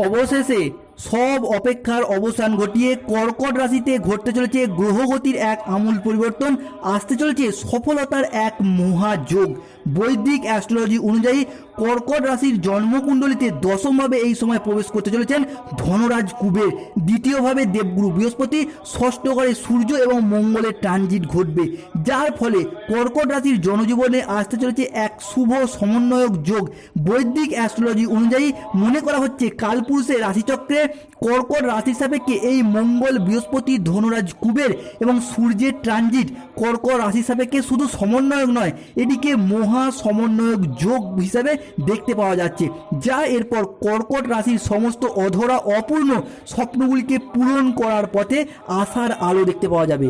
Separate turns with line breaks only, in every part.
অবশেষে সব অপেক্ষার অবসান ঘটিয়ে কর্কট রাশিতে ঘটতে চলেছে গ্রহগতির এক আমূল পরিবর্তন, আসতে চলেছে সফলতার এক মহাযোগ। বৈদিক অ্যাস্ট্রোলজি অনুযায়ী কর্কট রাশির জন্মকুণ্ডলিতে দশমভাবে এই সময় প্রবেশ করতে চলেছেন ধনরাজ কুবের। দ্বিতীয়ভাবে দেবগুরু বৃহস্পতি ষষ্ঠ ঘরে সূর্য এবং মঙ্গলের ট্রানজিট ঘটবে। যার ফলে কর্কট রাশির জনজীবনে আসতে চলেছে এক শুভ সমন্বয়ক যোগ। বৈদিক অ্যাস্ট্রোলজি অনুযায়ী মনে করা হচ্ছে কালপুরুষের রাশিচক্রে কর্কট রাশির সাপেক্ষে এই মঙ্গল বৃহস্পতি ধনুরাজ কুবের এবং সূর্যের ট্রানজিট কর্কট রাশির সাপেক্ষে শুধু সমন্বয়ক নয়, এটিকে মহা সমন্বয়ক যোগ হিসাবে দেখতে পাওয়া যাচ্ছে, যা এরপর কর্কট রাশির সমস্ত অধরা অপূর্ণ স্বপ্নগুলিকে পূরণ করার পথে আশার আলো দেখতে পাওয়া যাবে।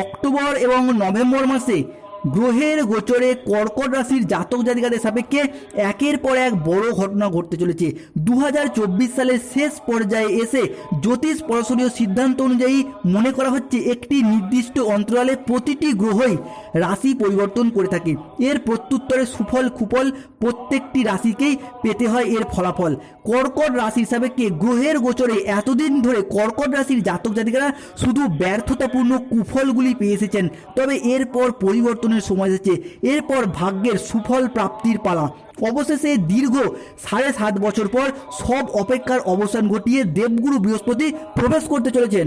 অক্টোবর এবং নভেম্বর মাসে গ্রহের গোচরে কর্কট রাশির জাতক জাতিকাদের সাপেক্ষে একের পর এক বড় ঘটনা ঘটতে চলেছে। দু হাজার চব্বিশ সালের শেষ পর্যায়ে এসে জ্যোতিষ পরশরীয় সিদ্ধান্ত অনুযায়ী মনে করা হচ্ছে একটি নির্দিষ্ট অন্তরালে প্রতিটি গ্রহই রাশি পরিবর্তন করে থাকে। এর প্রত্যুত্তরে সুফল কুফল প্রত্যেকটি রাশিকেই পেতে হয় এর ফলাফল। কর্কট রাশি সাপেক্ষে গ্রহের গোচরে এতদিন ধরে কর্কট রাশির জাতক জাতিকারা শুধু ব্যর্থতাপূর্ণ কুফলগুলি পেয়ে এসেছেন। তবে এরপর পরিবর্তনের সময় এসেছে। এরপর ভাগ্যের সুফল প্রাপ্তির পালা। অবশেষে দীর্ঘ সাড়ে সাত বছর পর সব অপেক্ষার অবসান ঘটিয়ে দেবগুরু বৃহস্পতি প্রবেশ করতে চলেছেন।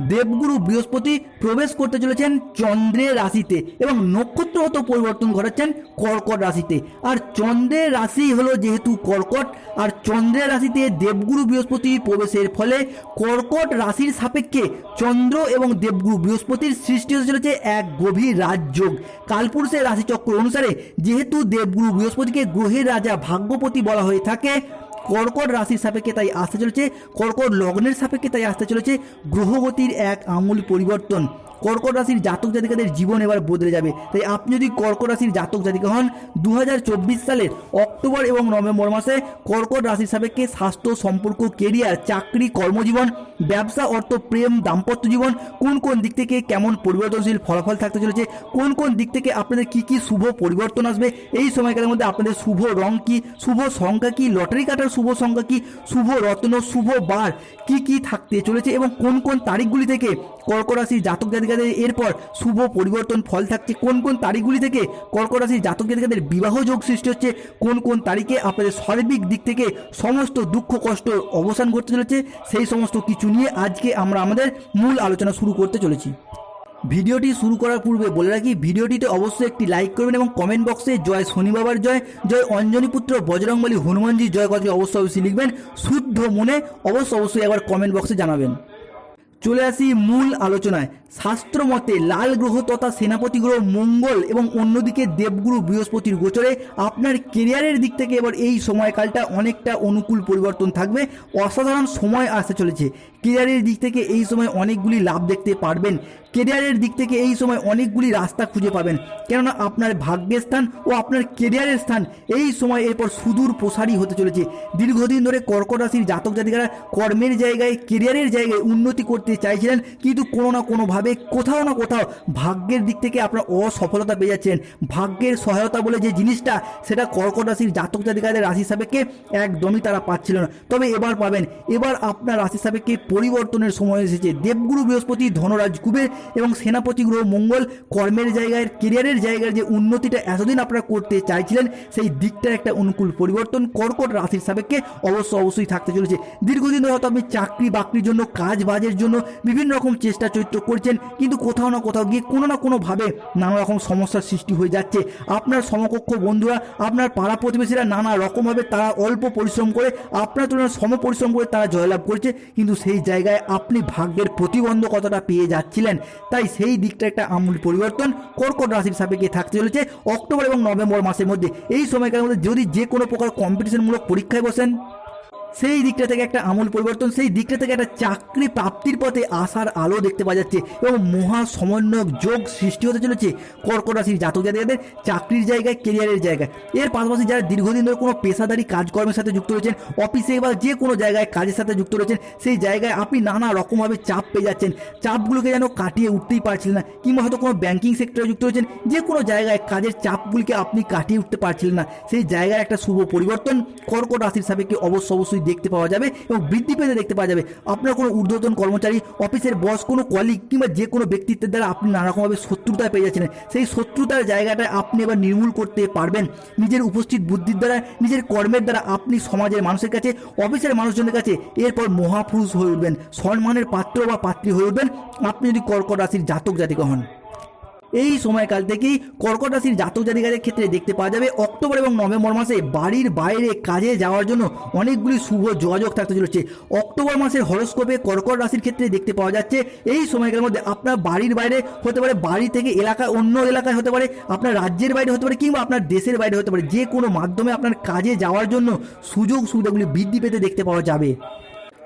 দেবগুরু বৃহস্পতি প্রবেশ করতে চলেছেন চন্দ্রের রাশিতে এবং নক্ষত্রগত পরিবর্তন ঘটাচ্ছেন কর্কট রাশিতে। আর চন্দ্রের রাশি হলো যেহেতু কর্কট, আর চন্দ্রের রাশিতে দেবগুরু বৃহস্পতি প্রবেশের ফলে কর্কট রাশির সাপেক্ষে চন্দ্র এবং দেবগুরু বৃহস্পতির সৃষ্টি হতে চলেছে এক গভীর রাজযোগ। কালপুরুষের রাশিচক্র অনুসারে যেহেতু দেবগুরু বৃহস্পতিকে গ্রহের রাজা ভাগ্যপতি বলা হয়ে থাকে কর্কট রাশির সাপেক্ষে তাই আসতে চলেছে, কর্কট লগ্নের সাপেক্ষে তাই আসতে চলেছে, গ্রহগতির এক আমূল পরিবর্তন। কর্কট রাশির জাতক জাতিকাদের জীবন এবার বদলে যাবে। তাই আপনি যদি কর্কট রাশির জাতক জাতিকা হন দু হাজার চব্বিশ সালের অক্টোবর এবং নভেম্বর মাসে কর্কট রাশির সাপেক্ষে স্বাস্থ্য সম্পর্ক, কেরিয়ার, চাকরি, কর্মজীবন, ব্যবসা, অর্থ, প্রেম, দাম্পত্য জীবন, কোন কোন দিক থেকে কেমন পরিবর্তনশীল ফলাফল থাকতে চলেছে, কোন কোন দিক থেকে আপনাদের কি কি শুভ পরিবর্তন আসবে, এই সময়কালের মধ্যে আপনাদের শুভ রং কি, শুভ সংখ্যা কি, লটারি কাটার শুভ সংখ্যা কি, শুভ রত্ন, শুভ বার কি কি থাকতে চলেছে এবং কোন কোন তারিখগুলি থেকে কর্কট রাশির জাতক জাতিকাদের এরপর শুভ পরিবর্তন ফল থাকছে। কোন কোন তারিখগুলি থেকে কর্কট রাশির জাতক জাতিকাদের বিবাহ যোগ সৃষ্টি হচ্ছে? কোন কোন তারিখে আপনাদের সার্বিক দিক থেকে সমস্ত দুঃখ, কষ্ট অবসান করতে চলেছে? সেই সমস্ত কিছু নিয়ে আজকে আমরা আমাদের মূল আলোচনা শুরু করতে চলেছি। ভিডিওটি শুরু করার পূর্বে বলে রাখি, ভিডিওটিতে অবশ্যই একটি লাইক করবেন এবং কমেন্ট বক্সে জয় শনি বাবার জয় জয় অঞ্জনী পুত্র বজরংবলী হনুমানজি জয় কথা অবশ্যই অবশ্যই লিখবেন। শুদ্ধ মনে অবশ্যই অবশ্যই একবার কমেন্ট বক্সে জানাবেন। চলে আসি মূল আলোচনায়। শাস্ত্র মতে লাল গ্রহ তথা সেনাপতি গ্রহ মঙ্গল এবং অন্যদিকে দেবগুরু বৃহস্পতির গোচরে আপনার কেরিয়ারের দিক থেকে এবার এই সময়কালটা অনেকটা অনুকূল পরিবর্তন থাকবে। অসাধারণ সময় আসতে চলেছে। কেরিয়ারের দিক থেকে এই সময় অনেকগুলি লাভ দেখতে পারবেন। কেরিয়ারের দিক থেকে এই সময় অনেকগুলি রাস্তা খুঁজে পাবেন। কেননা আপনার ভাগ্যের স্থান ও আপনার কেরিয়ারের স্থান এই সময় এরপর সুদূর প্রসারী হতে চলেছে। দীর্ঘদিন ধরে কর্কট রাশির জাতক জাতিকারা কর্মের জায়গায়, কেরিয়ারের জায়গায় উন্নতি করতে চাইছিলেন, কিন্তু কোনো না কোনোভাবে কোথাও না কোথাও ভাগ্যের দিক থেকে আপনার অসফলতা পেয়ে যাচ্ছেন। ভাগ্যের সহায়তা বলে যে জিনিসটা, সেটা কর্কট রাশির জাতক জাতিকাদের রাশি সাপেক্ষে একদমই তারা পাচ্ছিল না। তবে এবার পাবেন, এবার আপনার রাশি সাপেক্ষে পরিবর্তনের সময় এসেছে। দেবগুরু বৃহস্পতি ধনরাজ কুবের এবং সেনাপতি গ্রহ মঙ্গল কর্মের জায়গায়, কেরিয়ারের জায়গায় যে উন্নতিটা এতদিন আপনারা করতে চাইছিলেন, সেই দিকটার একটা অনুকূল পরিবর্তন কর্কট রাশির সাপেক্ষে অবশ্য অবশ্যই থাকতে চলেছে। দীর্ঘদিন ধরে হয়তো আপনি চাকরি বাকরির জন্য কাজ বাজের জন্য বিভিন্ন রকম চেষ্টা চরিত্র করছেন কিন্তু কোথাও না কোথাও গিয়ে কোনো না কোনোভাবে নানা রকম সমস্যার সৃষ্টি হয়ে যাচ্ছে। আপনার সমকক্ষ বন্ধুরা, আপনার পাড়া প্রতিবেশীরা নানা রকমভাবে তারা অল্প পরিশ্রম করে, আপনার তুলনায় সম পরিশ্রম করে তারা জয়লাভ করছে, কিন্তু সেই জায়গায় আপনি ভাগ্যের প্রতিবন্ধকতাটা পেয়ে যাচ্ছিলেন। তাই সেই দিকটা একটা আমূল পরিবর্তন কর্কট রাশির সাপেক্ষে থাকতে চলেছে অক্টোবর এবং নভেম্বর মাসের মধ্যে। এই সময়কালের মধ্যে যদি যে কোনো প্রকার কম্পিটিশনমূলক পরীক্ষায় বসেন। সেই দিকটা থেকে একটা আমূল পরিবর্তন, সেই দিকটা থেকে একটা চাকরি প্রাপ্তির পথে আসার আলো দেখতে পাওয়া যাচ্ছে এবং মহা সমন্বয়ক যোগ সৃষ্টি হতে চলেছে কর্কট রাশির জাতক জাতিকাদের চাকরির জায়গায় কেরিয়ারের জায়গায়। এর পাশাপাশি যারা দীর্ঘদিন ধরে কোনো পেশাদারি কাজকর্মের সাথে যুক্ত রয়েছেন অফিসে বা যে কোনো জায়গায় কাজের সাথে যুক্ত রয়েছেন, সেই জায়গায় আপনি নানা রকমভাবে চাপ পেয়ে যাচ্ছেন। চাপগুলোকে যেন কাটিয়ে উঠতেই পারছিলেন না, কিংবা হয়তো কোনো ব্যাঙ্কিং সেক্টরে যুক্ত রয়েছেন, যে কোনো জায়গায় কাজের চাপগুলিকে আপনি কাটিয়ে উঠতে পারছিলেন না। সেই জায়গায় একটা শুভ পরিবর্তন কর্কট রাশির সাপেক্ষে অবশ্য অবশ্যই দেখতে পাওয়া যাবে এবং বৃদ্ধি পেতে দেখতে পাওয়া যাবে। আপনার কোনো ঊর্ধ্বতন কর্মচারী, অফিসের বস, কোনো কলিগ কিংবা যে কোনো ব্যক্তিত্বের দ্বারা আপনি নানারকমভাবে শত্রুতায় পেয়ে যাচ্ছেন। সেই শত্রুতার জায়গাটায় আপনি এবার নির্মূল করতে পারবেন। নিজের উপস্থিত বুদ্ধির দ্বারা, নিজের কর্মের দ্বারা আপনি সমাজের মানুষের কাছে, অফিসের মানুষজনের কাছে এরপর মহাপুরুষ হয়ে উঠবেন। সম্মানের পাত্র বা পাত্রী হয়ে উঠবেন। আপনি যদি কর্কট রাশির জাতক জাতিকা হন। এই সময়কাল থেকেই কর্কট রাশির জাতক জাতিকাদের ক্ষেত্রে দেখতে পাওয়া যাবে অক্টোবর এবং নভেম্বর মাসে বাড়ির বাইরে কাজে যাওয়ার জন্য অনেকগুলি শুভ যোগাযোগ থাকতে চলেছে। অক্টোবর মাসের হরস্কোপে কর্কট রাশির ক্ষেত্রে দেখতে পাওয়া যাচ্ছে এই সময়কালের মধ্যে আপনার বাড়ির বাইরে হতে পারে, বাড়ি থেকে এলাকা অন্য এলাকায় হতে পারে, আপনার রাজ্যের বাইরে হতে পারে কিংবা আপনার দেশের বাইরে হতে পারে। যে কোনো মাধ্যমে আপনার কাজে যাওয়ার জন্য সুযোগ সুবিধাগুলি বৃদ্ধি পেতে দেখতে পাওয়া যাবে।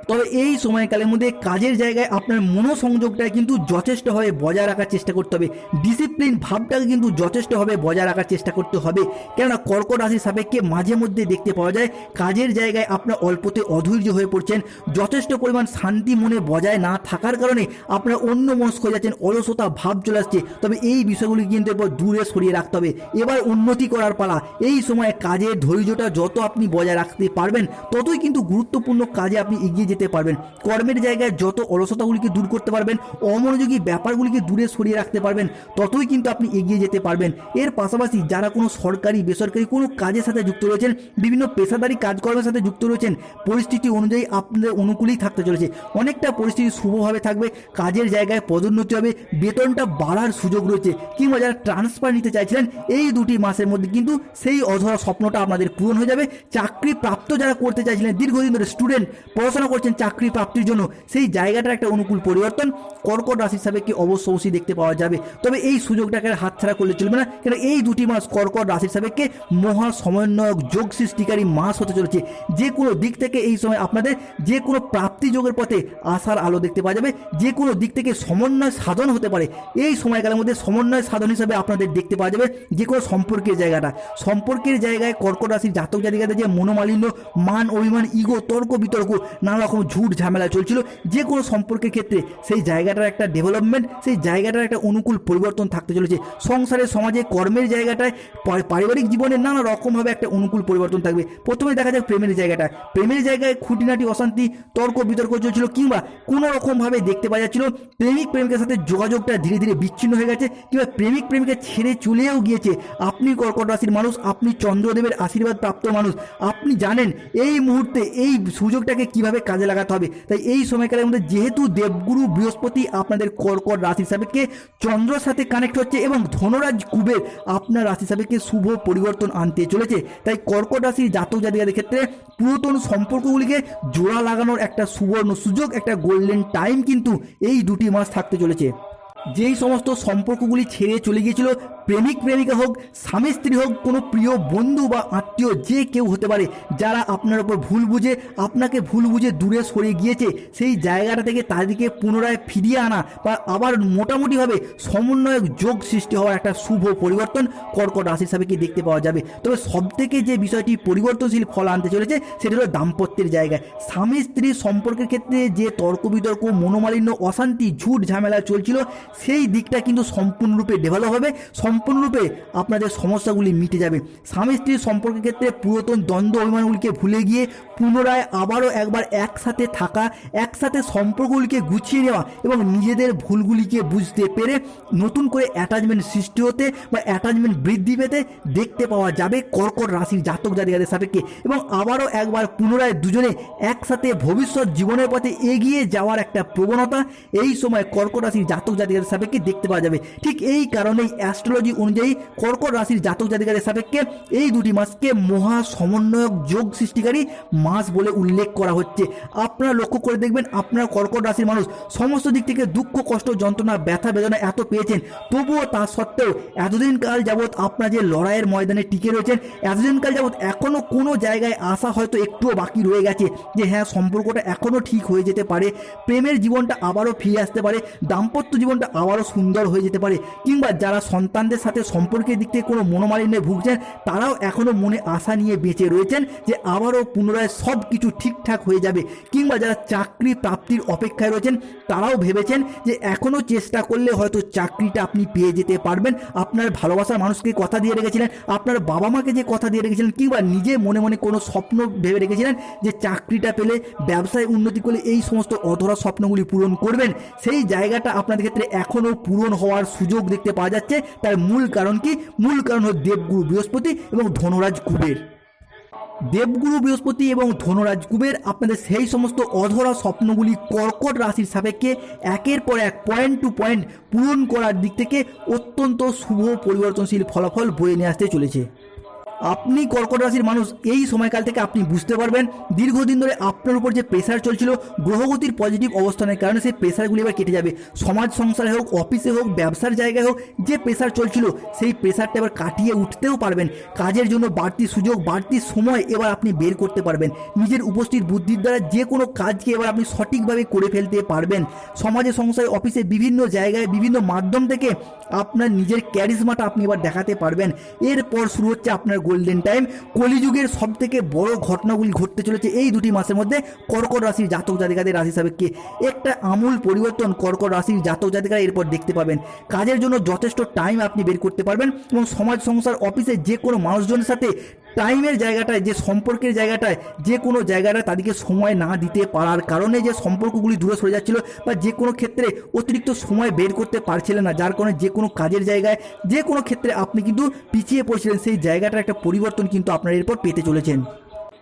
তবে এই সময়কালের মধ্যে কাজের জায়গায় আপনার মনোসংযোগটা কিন্তু যথেষ্টভাবে বজায় রাখার চেষ্টা করতে হবে। ডিসিপ্লিন ভাবটাকে কিন্তু যথেষ্টভাবে বজায় রাখার চেষ্টা করতে হবে। কেননা কর্কট রাশির সাপেক্ষে মাঝে মধ্যে দেখতে পাওয়া যায়, কাজের জায়গায় আপনার অল্পতে অধৈর্য হয়ে পড়ছেন। যথেষ্ট পরিমাণ শান্তি মনে বজায় না থাকার কারণে আপনার অন্য মনস্ক হয়ে যাচ্ছেন, অলসতা ভাব চলে আসছে। তবে এই বিষয়গুলি কিন্তু এরপর দূরে সরিয়ে রাখতে হবে। এবার উন্নতি করার পালা। এই সময় কাজের ধৈর্যটা যত আপনি বজায় রাখতে পারবেন, ততই কিন্তু গুরুত্বপূর্ণ কাজে আপনি এগিয়ে যেতে পারবেন। কর্মের জায়গায় যত অলসতাগুলিকে দূর করতে পারবেন, অমনোযোগী ব্যাপারগুলিকে দূরে সরিয়ে রাখতে পারবেন, ততই কিন্তু আপনি এগিয়ে যেতে পারবেন। এর পাশাপাশি যারা কোনো সরকারি, বেসরকারি কোনো কাজের সাথে যুক্ত রয়েছেন, বিভিন্ন পেশাদারি কাজকর্মের সাথে যুক্ত রয়েছেন, পরিস্থিতি অনুযায়ী আপনাদের অনুকূলেই থাকতে চলেছে। অনেকটা পরিস্থিতি শুভভাবে থাকবে, কাজের জায়গায় পদোন্নতি হবে, বেতনটা বাড়ার সুযোগ রয়েছে কিংবা যারা ট্রান্সফার নিতে চাইছিলেন, এই দুটি মাসের মধ্যে কিন্তু সেই অধরা স্বপ্নটা আপনাদের পূরণ হয়ে যাবে। চাকরি প্রাপ্ত যারা করতে চাইছিলেন, দীর্ঘদিন ধরে স্টুডেন্ট পড়াশোনা করছেন চাকরি প্রাপ্তির জন্য। সেই জায়গাটার একটা অনুকূল পরিবর্তন কর্কট রাশি হিসাবে কি অবশ্য অবশ্যই দেখতে পাওয়া যাবে। তবে এই সুযোগটাকে হাতছাড়া করলে চলবে না কেন এই দুটি মাস কর্কট রাশি হিসাবেকে মহা সমন্বয়ক যোগ সৃষ্টিকারী মাস হতে চলেছে। যে কোনো দিক থেকে এই সময় আপনাদের যে কোনো প্রাপ্তি যোগের পথে আসার আলো দেখতে পাওয়া যাবে। যে কোনো দিক থেকে সমন্বয় সাধন হতে পারে। এই সময়কালের মধ্যে সমন্বয় সাধন হিসাবে আপনাদের দেখতে পাওয়া যাবে যে কোনো সম্পর্কের জায়গাটা। সম্পর্কের জায়গায় কর্কট রাশির জাতক জাতিকাদের যে মনোমালিন্য, মান, অভিমান, ইগো, তর্ক, বিতর্ক, নানা রকম ঝুট ঝামেলা চলছিল, যে কোনো সম্পর্কের ক্ষেত্রে সেই জায়গাটার একটা ডেভেলপমেন্ট সেই জায়গাটার একটা অনুকূল পরিবর্তন থাকতে চলেছে। সংসারে, সমাজে, কর্মের জায়গাটায় পারিবারিক জীবনে নানা রকমভাবে একটা অনুকূল পরিবর্তন থাকবে। প্রথমে দেখা যাক প্রেমের জায়গাটা। প্রেমের জায়গায় খুঁটিনাটি, অশান্তি, তর্ক, বিতর্ক চলছিল কিংবা কোনো রকমভাবে দেখতে পাওয়া যাচ্ছিল প্রেমিক প্রেমিকের সাথে যোগাযোগটা ধীরে ধীরে বিচ্ছিন্ন হয়ে গেছে কিংবা প্রেমিক প্রেমিকা ছেড়ে চলেও গিয়েছে। আপনি কর্কট রাশির মানুষ, আপনি চন্দ্রদেবের আশীর্বাদ প্রাপ্ত মানুষ, আপনি জানেন এই মুহূর্তে এই সুযোগটাকে কীভাবে কাজে লাগাতে হবে। তাই এই সময়কালের মধ্যে যেহেতু দেবগুরু বৃহস্পতি আপনাদের কর্কট রাশি সাপেক্ষে চন্দ্রের সাথে কানেক্ট হচ্ছে এবং ধনরাজ কুবের আপনার রাশি সাপেক্ষে শুভ পরিবর্তন আনতে চলেছে। তাই কর্কট রাশির জাতক জাতিকাদের ক্ষেত্রে পুরাতন সম্পর্কগুলিকে জোড়া লাগানোর একটা সুবর্ণ সুযোগ, একটা গোল্ডেন টাইম কিন্তু এই দুটি মাস থাকতে চলেছে। যেই সমস্ত সম্পর্কগুলি ছেড়ে চলে গিয়েছিল প্রেমিক প্রেমিকা হোক, স্বামী স্ত্রী হোক, কোনো প্রিয় বন্ধু বা আত্মীয় যে কেউ হতে পারে, যারা আপনার ওপর ভুল বুঝে, আপনাকে ভুল বুঝে দূরে সরে গিয়েছে, সেই জায়গাটা থেকে তাদেরকে পুনরায় ফিরিয়ে আনা বা আবার মোটামুটিভাবে সমন্বয়ক যোগ সৃষ্টি হওয়ার একটা শুভ পরিবর্তন কর্কট রাশি হিসাবে কি দেখতে পাওয়া যাবে। তবে সব থেকে যে বিষয়টি পরিবর্তনশীল ফল আনতে চলেছে, সেটা হলো দাম্পত্যের জায়গায় স্বামী স্ত্রী সম্পর্কের ক্ষেত্রে যে তর্ক বিতর্ক, মনোমালিন্য, অশান্তি, ঝুট ঝামেলা চলছিল, সেই দিকটা কিন্তু সম্পূর্ণরূপে ডেভেলপ হবে সম্পূর্ণরূপে আপনাদের সমস্যাগুলি মিটে যাবে। স্বামী স্ত্রীর সম্পর্কের ক্ষেত্রে পুরাতন দ্বন্দ্ব অভিমানগুলিকে ভুলে গিয়ে পুনরায় আবারও একবার একসাথে থাকা, একসাথে সম্পর্কগুলিকে গুছিয়ে নেওয়া এবং নিজেদের ভুলগুলিকে বুঝতে পেরে নতুন করে অ্যাটাচমেন্ট সৃষ্টি হতে বা অ্যাটাচমেন্ট বৃদ্ধি পেতে দেখতে পাওয়া যাবে কর্কট রাশির জাতক জাতিকাদের সাপেক্ষে এবং আবারও একবার পুনরায় দুজনে একসাথে ভবিষ্যৎ জীবনের পথে এগিয়ে যাওয়ার একটা প্রবণতা এই সময় কর্কট রাশির জাতক জাতিকাদের সাপেক্ষে দেখতে পাওয়া যাবে। ঠিক এই কারণেই অ্যাস্ট্রোলজি অনুযায়ী কর্কট রাশির জাতক জাতিকাদের সাপেক্ষে এই দুটি মাসকে মহা সমন্বয়ক যোগ সৃষ্টিকারী মাস বলে উল্লেখ করা হচ্ছে। আপনারা লক্ষ্য করে দেখবেন আপনার কর্কট রাশির মানুষ সমস্ত দিক থেকে দুঃখ, কষ্ট, যন্ত্রণা, ব্যথা, বেদনা এত পেয়েছেন। তবুও তা সত্ত্বেও এতদিন কাল যাবৎ আপনার যে লড়াইয়ের ময়দানে টিকে রয়েছেন, এতদিন কাল যাবৎ এখনও কোনো জায়গায় আসা হয়তো একটুও বাকি রয়ে গেছে যে হ্যাঁ সম্পর্কটা এখনও ঠিক হয়ে যেতে পারে, প্রেমের জীবনটা আবারও ফিরে আসতে পারে, দাম্পত্য জীবনটা আবারও সুন্দর হয়ে যেতে পারে, কিংবা যারা সন্তানদের যাদের সাথে সম্পর্কের দিক থেকে কোনো মনোমালিন্যে ভুগছেন তারাও এখনও মনে আশা নিয়ে বেঁচে রয়েছেন যে আবারও পুনরায় সব কিছু ঠিকঠাক হয়ে যাবে। কিংবা যারা চাকরি প্রাপ্তির অপেক্ষায় রয়েছেন, তারাও ভেবেছেন যে এখনও চেষ্টা করলে হয়তো চাকরিটা আপনি পেয়ে যেতে পারবেন। আপনার ভালোবাসার মানুষকে কথা দিয়ে রেখেছিলেন, আপনার বাবা মাকে যে কথা দিয়ে রেখেছিলেন, কিংবা নিজে মনে মনে কোনো স্বপ্ন ভেবে রেখেছিলেন যে চাকরিটা পেলে ব্যবসায় উন্নতি করলে এই সমস্ত অধরা স্বপ্নগুলি পূরণ করবেন। সেই জায়গাটা আপনাদের ক্ষেত্রে এখনও পূরণ হওয়ার সুযোগ দেখতে পাওয়া যাচ্ছে। তার মূল কারণ কি? মূল কারণ হল দেবগুরু বৃহস্পতি এবং ধনরাজ কুবের। দেবগুরু বৃহস্পতি এবং ধনরাজ কুবের আপনাদের সেই সমস্ত অধরা স্বপ্নগুলি কর্কট রাশির সাপেক্ষে একের পর এক পয়েন্ট টু পয়েন্ট পূরণ করার দিক থেকে অত্যন্ত শুভ পরিবর্তনশীল ফলাফল বয়ে নিয়ে আসতে চলেছে। আপনি কর্কট রাশির মানুষ, এই সময়কাল থেকে আপনি বুঝতে পারবেন, দীর্ঘদিন ধরে আপনার উপর যে প্রেশার চলছিল, গ্রহগতির পজিটিভ অবস্থানের কারণে সেই প্রেশারগুলি এবার কেটে যাবে। সমাজ, সংসারে হোক অফিসে হোক, ব্যবসার জায়গায় হোক, যে প্রেশার চলছিল, সেই প্রেশারটা এবার কাটিয়ে উঠতেও পারবেন। কাজের জন্য বাড়তি সুযোগ, বাড়তি সময় এবার আপনি বের করতে পারবেন। নিজের উপস্থিত বুদ্ধির দ্বারা যে কোনো কাজকে এবার আপনি সঠিকভাবে করে ফেলতে পারবেন। সমাজে, সংসারে অফিসে বিভিন্ন জায়গায়, বিভিন্ন মাধ্যম থেকে আপনার নিজের ক্যারিজমাটা আপনি এবার দেখাতে পারবেন। এরপর শুরু হচ্ছে আপনার গোল্ডেন টাইম কলিযুগের সব থেকে বড় ঘটনাগুলি ঘটতে চলেছে এই দুটি মাসের মধ্যে। কর্কট রাশির জাতক জাতিকাদের রাশি সাপেক্ষে একটা আমূল পরিবর্তন কর্কট রাশির জাতক জাতিকারা এরপর দেখতে পাবেন। কাজের জন্য যথেষ্ট টাইম আপনি বের করতে পারবেন এবং সমাজ সংসার অফিসে যে কোনো মানুষজনের সাথে টাইমের জায়গাটায়, যে সম্পর্কের জায়গাটায়, যে কোনো জায়গাটায় তাদেরকে সময় না দিতে পারার কারণে যে সম্পর্কগুলি দূরে সরে যাচ্ছিল বা যে কোনো ক্ষেত্রে অতিরিক্ত সময় বের করতে পারছিলেন না, যার কারণে যে কোনো কাজের জায়গায়, যে কোনো ক্ষেত্রে আপনি কিন্তু পিছিয়ে পড়ছিলেন। সেই জায়গাটার একটা পরিবর্তন কিন্তু আপনারা এরপর পেতে চলেছেন।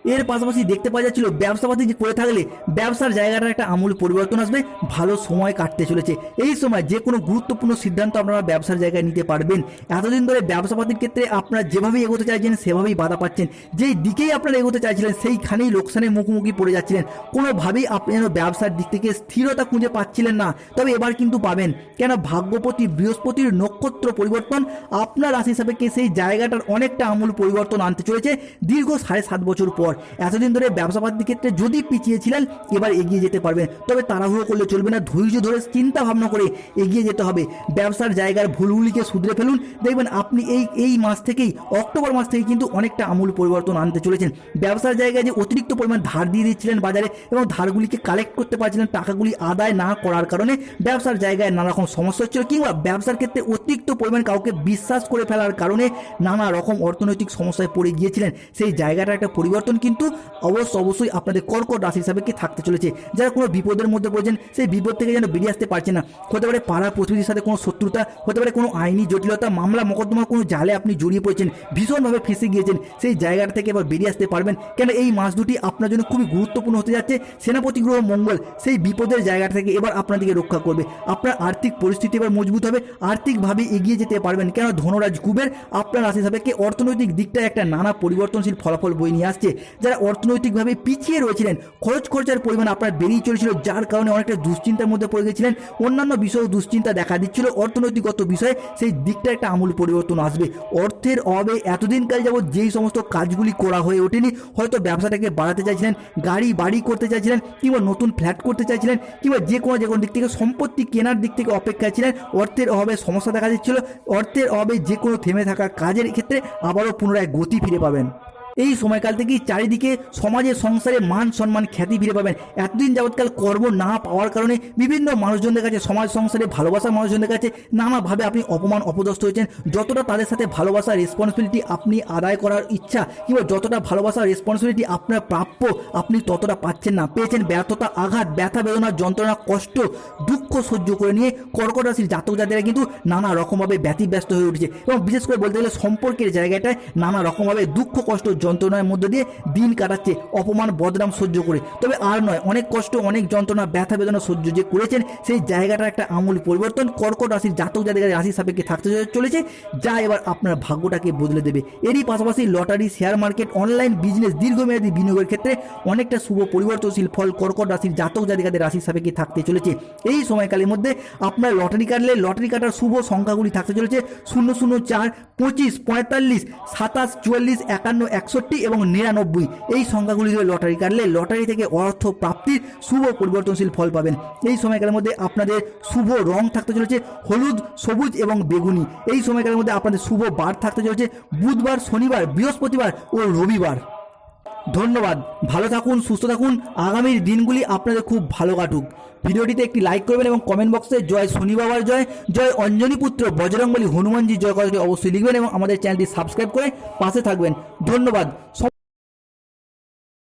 এর পাশাপাশি দেখতে পাওয়া যাচ্ছিল ব্যবসাপাতি যে করে থাকলে ব্যবসার জায়গাটার একটা আমূল পরিবর্তন আসবে, ভালো সময় কাটতে চলেছে। এই সময় যে কোনো গুরুত্বপূর্ণ সিদ্ধান্ত আপনারা ব্যবসার জায়গায় নিতে পারবেন। এতদিন ধরে ব্যবসাপাতির ক্ষেত্রে আপনারা যেভাবেই এগোতে চাইছেন, সেভাবেই বাধা পাচ্ছেন। যেই দিকেই আপনারা এগোতে চাইছিলেন, সেইখানেই লোকসানের মুখোমুখি পড়ে যাচ্ছিলেন। কোনোভাবেই আপনি যেন ব্যবসার দিক থেকে স্থিরতা খুঁজে পাচ্ছিলেন না। তবে এবার কিন্তু পাবেন। কেন? ভাগ্যপতি বৃহস্পতির নক্ষত্র পরিবর্তন, আপনার রাশি সাপেক্ষে সেই জায়গাটার অনেকটা আমূল পরিবর্তন আনতে চলেছে দীর্ঘ সাড়ে সাত বছর পর। এতদিন ধরে ব্যবসা ব্যবসাপাতির ক্ষেত্রে যদি পিছিয়ে ছিলেন, এবার এগিয়ে যেতে পারবেন তবে তাড়াহুড়ো করলে চলবে না, ধৈর্য ধরে চিন্তা ভাবনা করে এগিয়ে যেতে হবে। ব্যবসার জায়গার ভুলগুলিকে শুধরে ফেলুন। দেখবেন আপনি এই এই মাস থেকেই, অক্টোবর মাস থেকে কিন্তু অনেকটা আমূল পরিবর্তন আনতে চলেছেন। ব্যবসার জায়গায় যে অতিরিক্ত পরিমাণ ধার দিয়ে দিচ্ছিলেন বাজারে এবং ধারগুলিকে কালেক্ট করতে পারছিলেন, টাকাগুলি আদায় না করার কারণে ব্যবসার জায়গায় নানা রকম সমস্যা হচ্ছিল কিংবা ব্যবসার ক্ষেত্রে অতিরিক্ত পরিমাণ কাউকে বিশ্বাস করে ফেলার কারণে নানা রকম অর্থনৈতিক সমস্যায় পড়ে গিয়েছিলেন। সেই জায়গাটা একটা পরিবর্তন কিন্তু অবশ্য অবশ্যই আপনাদের কর্কট রাশি হিসাবে কি থাকতে চলেছে। যারা কোনো বিপদের মধ্যে পড়েছেন, সেই বিপদ থেকে যেন বেরিয়ে আসতে পারছে না। হতে পারে পাড়ার প্রতিবেশীর সাথে কোনো শত্রুতা, হতে পারে কোনো আইনি জটিলতা, মামলা মোকদ্দমার কোনো জালে আপনি জড়িয়ে পড়েছেন, ভীষণভাবে ফেসে গিয়েছেন, সেই জায়গাটা থেকে এবার বেরিয়ে আসতে পারবেন। কেন এই মাস দুটি আপনার জন্য খুবই গুরুত্বপূর্ণ হতে যাচ্ছে। সেনাপতি গ্রহ মঙ্গল, সেই বিপদের জায়গা থেকে এবার আপনাদেরকে রক্ষা করবে। আপনার আর্থিক পরিস্থিতি এবার মজবুত হবে, আর্থিকভাবে এগিয়ে যেতে পারবেন। কেন ধনরাজ কুবের আপনার রাশি সাপেক্ষে অর্থনৈতিক দিকটায় একটা নানা পরিবর্তনশীল ফলাফল বই নিয়ে আসছে। যারা অর্থনৈতিকভাবে পিছিয়ে রয়েছিলেন, খরচ খরচার পরিমাণ আপনার বেরিয়ে চলেছিল, যার কারণে অনেকটা দুশ্চিন্তার মধ্যে পড়ে গেছিলেন। অন্যান্য বিষয়েও দুশ্চিন্তা দেখা দিচ্ছিল। অর্থনৈতিকগত বিষয়ে সেই দিকটা একটা আমূল পরিবর্তন আসবে। অর্থের অভাবে এতদিনকাল যাবৎ যেই সমস্ত কাজগুলি করা হয়ে ওঠেনি, হয়তো ব্যবসাটাকে বাড়াতে চাইছিলেন, গাড়ি বাড়ি করতে চাইছিলেন, কিংবা নতুন ফ্ল্যাট করতে চাইছিলেন, কিংবা যে কোনো যে কোনো দিক থেকে সম্পত্তি কেনার দিক থেকে অপেক্ষায় ছিলেন, অর্থের অভাবে সমস্যা দেখা দিচ্ছিল। অর্থের অভাবে যে কোনো থেমে থাকা কাজের ক্ষেত্রে আবারও পুনরায় গতি ফিরে পাবেন। এই সময়কাল থেকেই চারিদিকে সমাজে, সংসারে মান সম্মান, খ্যাতি ফিরে পাবেন। এতদিন যাবৎকাল কর্ম না পাওয়ার কারণে বিভিন্ন মানুষজনদের কাছে, সমাজ সংসারে ভালোবাসার মানুষজনদের কাছে নানাভাবে আপনি অপমান, অপদস্থ হয়েছেন। যতটা তাদের সাথে ভালোবাসা রেসপন্সিবিলিটি আপনি আদায় করার ইচ্ছা, কিংবা যতটা ভালোবাসা রেসপন্সিবিলিটি আপনার প্রাপ্য, আপনি ততটা পাচ্ছেন না। পেয়েছেন ব্যর্থতা, আঘাত, ব্যথা, বেদনা, যন্ত্রণা, কষ্ট, দুঃখ সহ্য করে নিয়ে কর্কট রাশির জাতক জাতিরা কিন্তু নানা রকমভাবে ব্যতিব্যস্ত হয়ে উঠেছে। এবং বিশেষ করে বলতে গেলে সম্পর্কের জায়গাটায় নানা রকমভাবে দুঃখ, কষ্ট যন্ত্রণার মধ্যে দিয়ে দিন কাটাচ্ছে, অপমান, বদনাম সহ্য করে। তবে আর নয়, অনেক কষ্ট, অনেক যন্ত্রণা, ব্যথা, বেদনা সহ্য যে করেছেন, সেই জায়গাটা একটা আমূল পরিবর্তন কর্কট রাশির জাতক জাতিকার রাশি সাপেক্ষে থাকতে চলেছে, যা এবার আপনার ভাগ্যটাকে বদলে দেবে। এরই পাশাপাশি lottery, share market, online business, দীর্ঘমেয়াদী বিনিয়োগের ক্ষেত্রে অনেকটা শুভ পরিবর্তনশীল ফল কর্কট রাশির জাতক জাতিকাদের রাশি সাপেক্ষে থাকতে চলেছে। এই সময়কালের মধ্যে আপনার লটারি কাটলে, লটারি কাটার শুভ সংখ্যাগুলি থাকতে চলেছে, শূন্য শূন্য চার, পঁচিশ, পঁয়তাল্লিশ, সাতাশ, চুয়াল্লিশ, একান্ন একষট্টি এবং নিরানব্বই। এই সংখ্যাগুলি দিয়ে লটারি কাটলে লটারি থেকে অর্থ প্রাপ্তির শুভ পরিবর্তনশীল ফল পাবেন। এই সময়কালের মধ্যে আপনাদের শুভ রং থাকতে চলেছে, হলুদ, সবুজ এবং বেগুনি। এই সময়কালের মধ্যে আপনাদের শুভ বার থাকতে চলেছে, বুধবার, শনিবার, বৃহস্পতিবার ও রবিবার। ধন্যবাদ। ভালো থাকুন, সুস্থ থাকুন। আগামীর দিনগুলি আপনাদের খুব ভালো কাটুক। ভিডিওটিতে একটি লাইক করবেন এবং কমেন্ট বক্সে জয় শনি বাবার জয় জয় অঞ্জনী পুত্র বজরংবলী হনুমানজি জয় কথাটি অবশ্যই লিখবেন এবং আমাদের চ্যানেলটি সাবস্ক্রাইব করে পাশে থাকবেন। ধন্যবাদ।